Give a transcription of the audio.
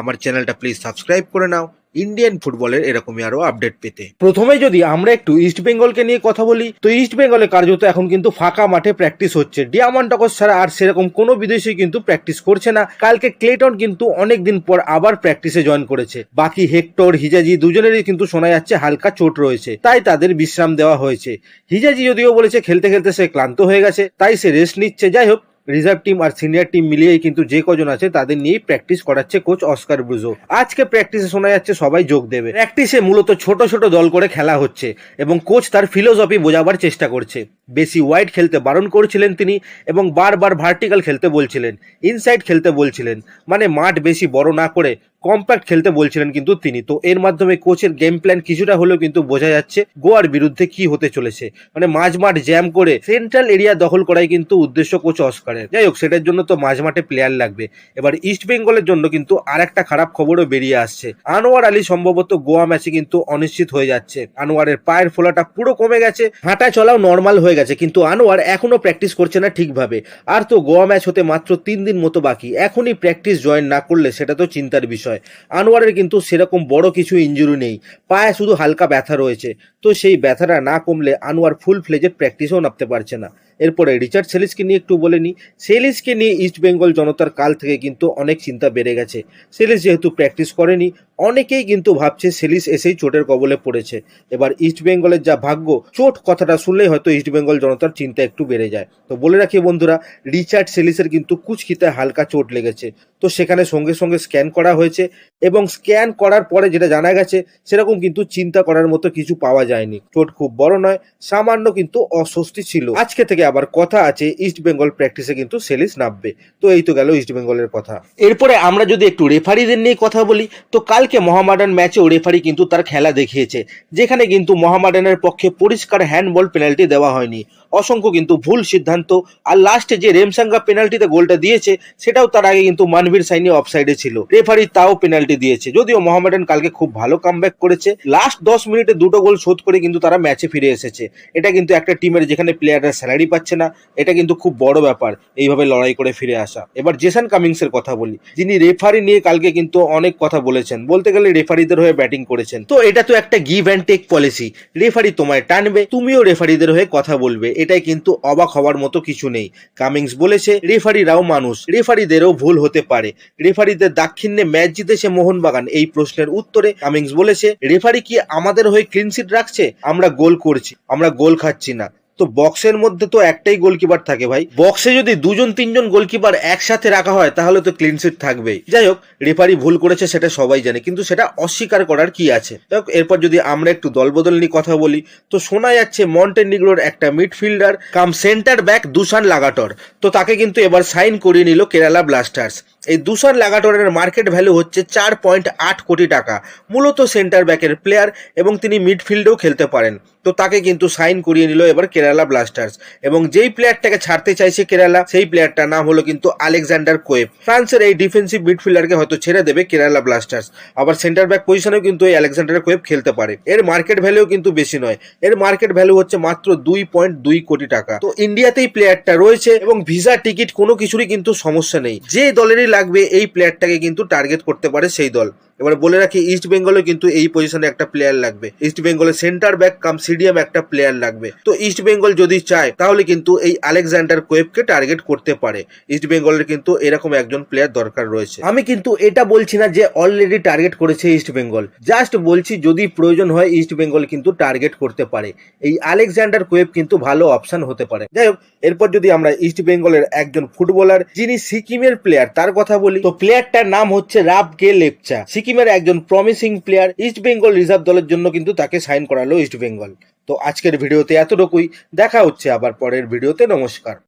আমার চ্যানেলটা please subscribe করে নাও। ইন্ডিয়ান ফুটবলের এরকমই আরও আপডেট পেতে। প্রথমে যদি আমরা একটু ইস্ট বেঙ্গলকে নিয়ে কথা বলি, তো ইস্ট বেঙ্গলে কার্যত এখন কিন্তু ফাঁকা মাঠে প্র্যাকটিস হচ্ছে। ডিয়ামন্ডকস ছাড়া আর সেরকম কোনো বিদেশি কিন্তু প্র্যাকটিস করছে না। কালকে ক্লেটন কিন্তু অনেক দিন পর আবার প্র্যাকটিসে জয়েন করেছে। বাকি হেক্টর হিজাজি দুজনেরই কিন্তু শোনা যাচ্ছে হালকা চোট রয়েছে। তাই তাদের বিশ্রাম দেওয়া হয়েছে। হিজাজি যদিও বলেছে খেলতে খেলতে সে ক্লান্ত হয়ে গেছে, তাই সে রেস্ট নিচ্ছে। যাই হোক রিজার্ভ টিম আর সিনিয়র টিম মিলিয়েই কিন্তু যে কজন আছে তাদের নিয়েই প্র্যাকটিস করাচ্ছে কোচ অস্কার ব্রুজো। আজকে প্র্যাকটিসে শোনা যাচ্ছে সবাই যোগ দেবে। প্র্যাকটিসে মূলত ছোট ছোট দল করে খেলা হচ্ছে এবং কোচ তার ফিলোসফি বোঝাবার চেষ্টা করছে। বেশি ওয়াইড খেলতে বারণ করছিলেন তিনি এবং বারবার ভার্টিক্যাল খেলতে বলছিলেন ইনসাইড খেলতে বলছিলেন মানে মাঠ বেশি বড় না করে কম্প্যাক্ট খেলতে বলছিলেন কিন্তু তিনি। তো এর মাধ্যমে কোচের গেম প্ল্যান কিছুটা হলেও কিন্তু বোঝা যাচ্ছে গোয়ার বিরুদ্ধে কি হতে চলেছে। মানে মাঝ মাঠ জ্যাম করে সেন্ট্রাল এরিয়া দখল করাই কিন্তু উদ্দেশ্য কোচ অস্কারের যাই হোক সেটার জন্য তো মাঝ মাঠে প্লেয়ার লাগবে। এবার ইস্ট বেঙ্গলের জন্য কিন্তু আর একটা খারাপ খবরও বেরিয়ে আসছে। আনোয়ার আলী সম্ভবত গোয়া ম্যাচে কিন্তু অনিশ্চিত হয়ে যাচ্ছে। আনোয়ারের পায়ের ফোলাটা পুরো কমে গেছে, হাঁটা চলাও নর্মাল হয়ে গেছে, কিন্তু আনোয়ার এখনও প্র্যাকটিস করছে না ঠিকভাবে। আর তো গোয়া ম্যাচ হতে মাত্র তিন দিন মতো বাকি। এখনই প্র্যাকটিস জয়েন না করলে সেটা তো চিন্তার বিষয়। আনোয়ারের কিন্তু সেরকম বড় কিছু ইঞ্জুরি নেই। পায়ে শুধু হালকা ব্যথা রয়েছে। তো সেই ব্যথাটা না কমলে আনোয়ার ফুল ফ্লেজের প্র্যাকটিসও নামতে পারছে না। এরপরে রিচার্ড সেলিসকে নিয়ে একটু বলে নিই। সেলিসকে নিয়ে ইস্ট বেঙ্গল জনতার কাল থেকে কিন্তু অনেক চিন্তা বেড়ে গেছে। সেলিস যেহেতু প্র্যাকটিস করেনি অনেকেই কিন্তু ভাবছে সেলিস এসেই চোটের কবলে পড়েছে। এবার ইস্ট বেঙ্গলের যা ভাগ্য, চোট কথাটা শুনলেই হয়তো ইস্ট বেঙ্গল জনতার চিন্তা একটু বেড়ে যায়। তো বলে রাখি বন্ধুরা, রিচার্ড সেলিসের কিন্তু কুচকিতে হালকা চোট লেগেছে। তো সেখানে সঙ্গে সঙ্গে স্ক্যান করা হয়েছে এবং স্ক্যান করার পরে যেটা জানা গেছে, সেরকম কিন্তু চিন্তা করার মতো কিছু পাওয়া যায়নি। চোট খুব বড় নয়, সামান্য কিন্তু অস্বস্তি ছিল। আজকে থেকে আবার কথা আছে, ইস্ট বেঙ্গল প্র্যাকটিসে কিন্তু সেলিস নামবে। তো এই তো গেল ইস্ট বেঙ্গলের কথা। এরপরে আমরা যদি একটু রেফারিদের নিয়ে কথা বলি, তো কালকে মহামাডান ম্যাচেও রেফারি কিন্তু তার খেলা দেখিয়েছে, যেখানে কিন্তু মহামাডানের পক্ষে পরিষ্কার হ্যান্ডবল পেনাল্টি দেওয়া হয়নি। অসংখ্য কিন্তু ভুল সিদ্ধান্ত, আর লাস্টে যে রেমসাঙ্গা পেনাল্টিতে গোলটা দিয়েছে, সেটাও তার আগে কিন্তু মানভীর সাইনি অফসাইডে ছিল। রেফারি তাও পেনাল্টি দিয়েছে, যদিও মোহামেডান কালকে খুব ভালো কামব্যাক করেছে। লাস্ট দশ মিনিটে দুটো গোল শোধ করে কিন্তু তারা ম্যাচে ফিরে এসেছে। এটা কিন্তু একটা টিমের যেখানে প্লেয়াররা স্যালারি পাচ্ছে না, এটা কিন্তু খুব বড় ব্যাপার, এইভাবে লড়াই করে ফিরে আসা। এবার জেসান কামিংসের কথা বলি, যিনি রেফারি নিয়ে কালকে কিন্তু অনেক কথা বলেছেন। বলতে গেলে রেফারিদের হয়ে ব্যাটিং করেছেন। তো এটা তো একটা give and take policy referee তোমায় টানবে, তুমিও রেফারিদের হয়ে কথা বলবে। এটাই কিন্তু অবাক হওয়ার মতো কিছু নেই। কামিংস বলেছে রেফারিরাও মানুষ। রেফারিদেরও ভুল হতে পারে। রেফারিদের দাক্ষিণ্যে ম্যাচ জিতেছে মোহনবাগান। এই প্রশ্নের উত্তরে কামিংস বলেছে রেফারি কি আমাদের হয়ে ক্লিনশিট রাখছে? আমরা গোল করছি। আমরা গোল খাচ্ছি না। তো বক্সের মধ্যে তো একটাই গোলকিপার থাকে ভাই। বক্সে যদি দুজন, তিনজন গোলকিপার একসাথে রাখা হয়, তাহলে তো ক্লিনশিট থাকবেই। যাই হোক রেফারি ভুল করেছে, সেটা সবাই জানে, কিন্তু সেটা অস্বীকার করার কি আছে? যাই হোক, এরপর যদি আমরা একটু দলবদল নিয়ে কথা বলি, তো শোনা যাচ্ছে মন্টেনিগ্রোর একটা midfielder cum centre back Dusan Lagator তো তাকে কিন্তু এবার সাইন করিয়ে নিল কেরালা ব্লাস্টার্স এই দুশান লাগাটরের মার্কেট ভ্যালু হচ্ছে চার পয়েন্ট আট কোটি টাকা। মূলত সেন্টার ব্যাকের প্লেয়ার এবং তিনি মিডফিল্ডেও খেলতে পারেন। তো তাকে কিন্তু সাইন করিয়ে নিল এবার কেরালা ব্লাস্টার্স। এবং যেই প্লেয়ারটাকে ছাড়তে চাইছে কেরালা, সেই প্লেয়ারটার নাম হলো কিন্তু আলেকজান্ডার কোয়েব। ফ্রান্সের এই ডিফেন্সিভ মিডফিল্ডারকে হয়তো ছেড়ে দেবে কেরালা ব্লাস্টার্স। আবার সেন্টার ব্যাক পজিশনেও কিন্তু এই আলেকজান্ডার কোয়েব খেলতে পারে। এর মার্কেট ভ্যালুও কিন্তু বেশি নয়। এর মার্কেট ভ্যালু হচ্ছে মাত্র দুই পয়েন্ট দুই কোটি টাকা। তো ইন্ডিয়াতেই প্লেয়ারটা রয়েছে এবং ভিসা টিকিট কোনো কিছুরই কিন্তু সমস্যা নেই। যে দলেরই লাগবে এই প্লেয়ারটাকে কিন্তু টার্গেট করতে পারে সেই দল। এবার বলে রাখি ইস্ট বেঙ্গলে কিন্তু এই পজিশনে একটা প্লেয়ার লাগবে। ইস্ট বেঙ্গলের সেন্টার ব্যাক কাম সিডিয়াম একটা প্লেয়ার লাগবে। তো ইস্ট বেঙ্গল যদি চায়, তাহলে কিন্তু এই আলেকজান্ডার কোয়েবকে টার্গেট করতে পারে। ইস্ট বেঙ্গলের কিন্তু এরকম একজন প্লেয়ার দরকার রয়েছে। আমি কিন্তু এটা বলছি না যে অলরেডি টার্গেট করেছে ইস্ট বেঙ্গল জাস্ট বলছি, যদি প্রয়োজন হয় ইস্ট বেঙ্গল কিন্তু টার্গেট করতে পারে। এই আলেকজান্ডার কোয়েব কিন্তু ভালো অপশন হতে পারে। যাই হোক, এরপর যদি আমরা ইস্ট বেঙ্গলের একজন ফুটবলার যিনি সিকিমের প্লেয়ার তার কথা বলি। তো প্লেয়ারটার নাম হচ্ছে রাব কে লেপচা। সিকিমের একজন promising player East Bengal reserve দলের জন্য কিন্তু তাকে সাইন করালো ইস্ট বেঙ্গল তো আজকের ভিডিওতে এতটুকুই। দেখা হচ্ছে আবার পরের ভিডিওতে। নমস্কার।